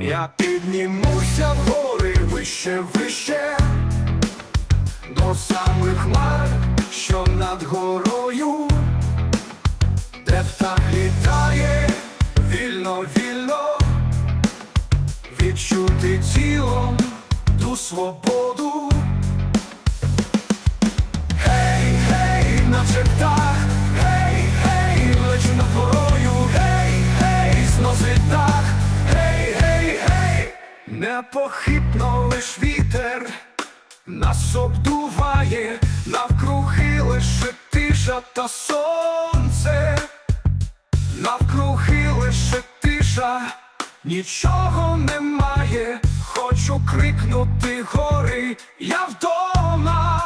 Я піднімуся в гори вище, вище, до самих хмар, що над горою, де птах літає вільно, вільно, відчути тілом ту свободу. Непохитно лиш вітер нас обдуває, навкруги лише тиша та сонце, навкруги лише тиша, нічого немає, хочу крикнути гори, я вдома.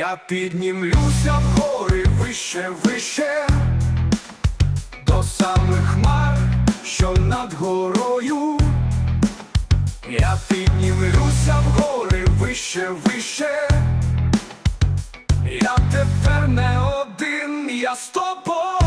Я піднімлюся в гори вище, вище, до самих хмар, що над горою. Я піднімлюся в гори вище, вище. Я тепер не один, я з тобою.